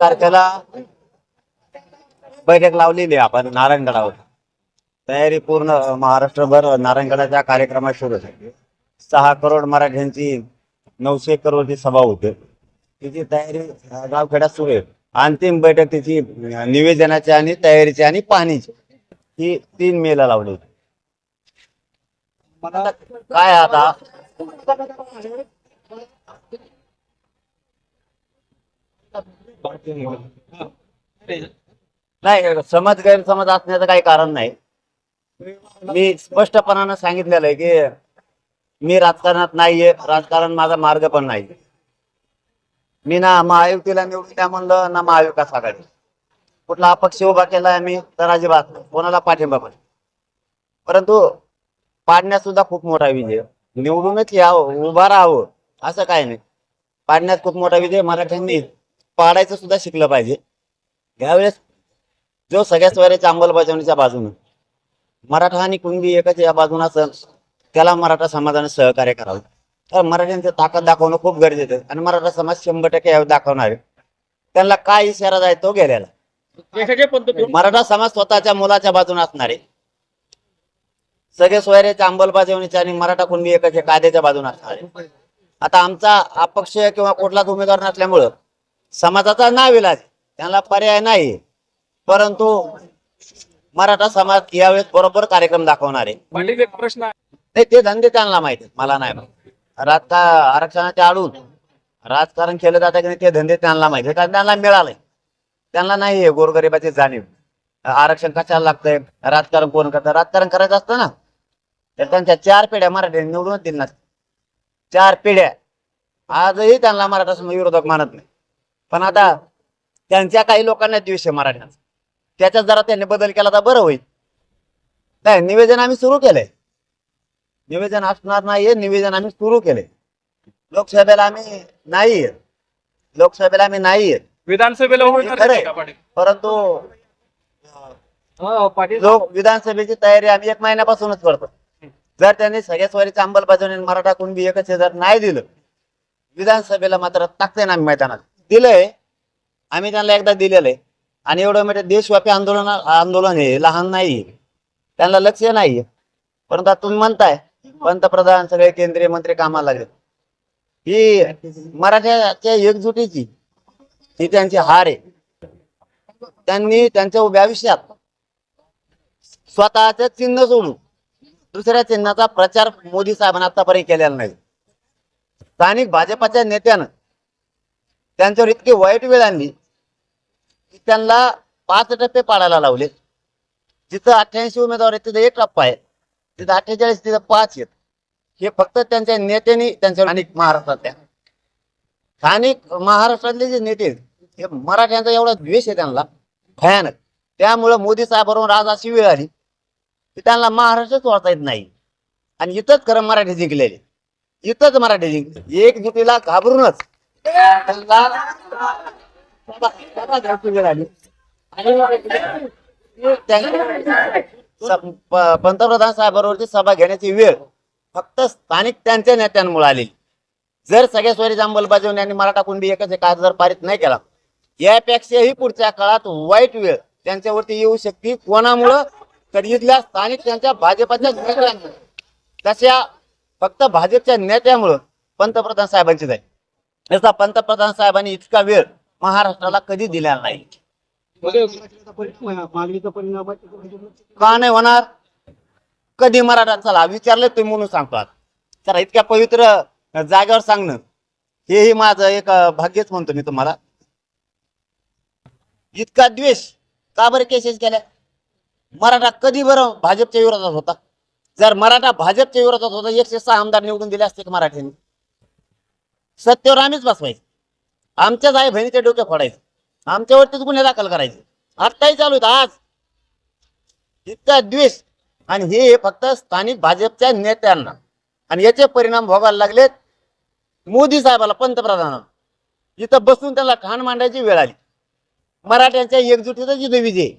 तारखेला बैठक लावलेली आपण नारायणगडावर. तयारी पूर्ण महाराष्ट्रभर नारायणगडाच्या कार्यक्रमात सुरू आहे. सहा करोड मराठ्यांची नऊशे करोडची सभा होते. तिची तयारी गावखेड्यात सुरू आहे. अंतिम बैठक तिची निवेदनाची आणि तयारीची आणि पाणीची ही तीन मेला लावली होती. आता काय आता? नाही समज गैरसमज असण्याचं काही कारण नाही. मी स्पष्टपणानं सांगितलेलं आहे की मी राजकारणात नाहीये राजकारण माझा मार्ग पण नाही. मी ना महायुतीला निवडून द्या म्हणलं ना महाविकास आघाडी. कुठला अपक्ष उभा केलाय मी तर अजिबात कोणाला पाठिंबा पण परंतु पाडण्यात सुद्धा खूप मोठा विजय. निवडूनच यावं उभा राहावं असं काय नाही. पाडण्यात खूप मोठा विजय मराठ्यांनी पाडायचं सुद्धा शिकलं पाहिजे. यावेळेस जो सगळ्या स्वराच्या अंमलबजावणीच्या बाजूने मराठा आणि कुणबी एकच या बाजूने असेल त्याला मराठा समाजाने सहकार्य करावं. तर मराठ्यांची ताकद दाखवणं खूप गरजेचं आहे. आणि मराठा समाज शंभर टक्के दाखवणार आहे. त्यांना काय इशारा जाय तो गेलेला. मराठा समाज स्वतःच्या मुलाच्या बाजूने असणार आहे. सगळे सोयऱ्याच्या अंमलबजावणीच्या आणि मराठा कुणबी एकाच्या कायद्याच्या बाजूने असणार आहे. आता आमचा अपक्ष किंवा कुठलाच उमेदवार नसल्यामुळं समाजाचा नाव इलाज त्यांना पर्याय नाही. परंतु मराठा समाज यावेळेस बरोबर कार्यक्रम दाखवणार आहे. एक प्रश्न आहे. नाही ते धंदे त्यांना माहिती आहेत, मला नाही माहीत. राजका आरक्षणाच्या आडून राजकारण केलं जातं की नाही ते धंदे त्यांना माहिती आहेत. कारण त्यांना मिळालंय. त्यांना नाही आहे गोरगरिबाची जाणीव. आरक्षण कशाला लागतंय? राजकारण कोण करतं? राजकारण करायचं असतं ना. तर त्यांच्या चार पिढ्या मराठी निवडूनच दिल ना चार पिढ्या. आजही त्यांना मराठा समाज विरोधक मानत नाही. पण आता त्यांच्या काही लोकांना द्वेष आहे मराठ्यांचा. त्याच्यात जरा त्यांनी बदल केला तर बरं होईल. नाही निवेदन आम्ही सुरू केलंय. निवेदन असणार नाहीये निवेदन आम्ही सुरू केले लोकसभेला आम्ही नाही. लोकसभेला आम्ही नाही. विधानसभेला परंतु हो, लोक विधानसभेची तयारी आम्ही एक महिन्यापासूनच करतो. जर त्यांनी सगळ्या स्वारीची अंमलबजावणी मराठा कुणबी एकच हे जर नाही दिलं विधानसभेला मात्र टाकते ना आम्ही मैदानात. दिलंय आम्ही त्यांना एकदा दिलेलं आहे आणि एवढं म्हणजे देशव्यापी आंदोलन आंदोलन आहे लहान नाही त्यांना लक्ष नाही परंतु आता तुम्ही म्हणताय पंतप्रधान सगळे केंद्रीय मंत्री कामाला लागले ही मराठ्याच्या एकजुटीची ही त्यांची हार आहे. त्यांनी त्यांच्या उभ्या आयुष्यात चिन्ह सोडून दुसऱ्या चिन्हाचा प्रचार मोदी साहेबांनी आतापर्यंत केलेला नाही. स्थानिक भाजपाच्या नेत्यानं त्यांच्यावर इतकी वाईट वेळ आणली की त्यांना पाच टप्पे पाडायला लावले. जिथं अठ्ठ्याऐंशी उमेदवार आहेत तिथं एक टप्पा आहे. तिथं अठ्ठेचाळीस तिथं पाच आहेत. हे फक्त त्यांच्या नेत्यांनी त्यांच्या स्थानिक महाराष्ट्रातल्या. स्थानिक महाराष्ट्रातले जे नेते आहेत, हे मराठ्यांचा एवढा द्वेष आहे त्यांना. भयानक. त्यामुळं मोदी साहेबांवर आज अशी वेळ आली की त्यांना महाराष्ट्र सोडता येत नाही. आणि इथंच खरं मराठी जिंकलेले. इथंच मराठी जिंकले. एकजुटीला घाबरूनच पंतप्रधान साहेबांवरची सभा घेण्याची वेळ फक्त स्थानिक त्यांच्या नेत्यांमुळे आलेली जर सगळ्या स्वरीज अंमलबजावणी आणि मराठा बी एकच हे कायदा जर पारित नाही केला यापेक्षाही पुढच्या काळात वाईट वेळ त्यांच्यावरती येऊ शकते. कोणामुळं? तर इथल्या स्थानिक त्यांच्या भाजपाच्या नेत्यांमुळे. तशा फक्त भाजपच्या नेत्यामुळं पंतप्रधान साहेबांची जाईल याचा पंतप्रधान साहेबांनी इतका वेळ महाराष्ट्राला कधी दिलेला नाही. का नाही होणार? कधी मराठा चला विचारलं तुम्ही म्हणून सांगतो आज चला इतक्या पवित्र जागेवर सांगणं. हेही माझं एक भाग्यच म्हणतो मी तुम्हाला. इतका द्वेष. का बरं केसेस केल्या? मराठा कधी बरं भाजपच्या विरोधात होता? जर मराठा भाजपच्या विरोधात होता एकशे सहा आमदार निवडून दिले असते का मराठ्यांनी? सत्तेवर आम्हीच बसवायचं. आमच्याच आई बहिणीच्या डोक्या फोडायचे. आमच्यावरतीच गुन्हे दाखल करायचे. आत्ताही चालू आहेत आज. इतका द्वेष. आणि हे फक्त स्थानिक भाजपच्या नेत्यांना. आणि याचे परिणाम भोगायला लागलेत मोदी साहेबाला पंतप्रधानाला. इथं बसून त्याला खाण मांडायची वेळ आली. मराठ्यांच्या एकजुटीचा जिथे विजय.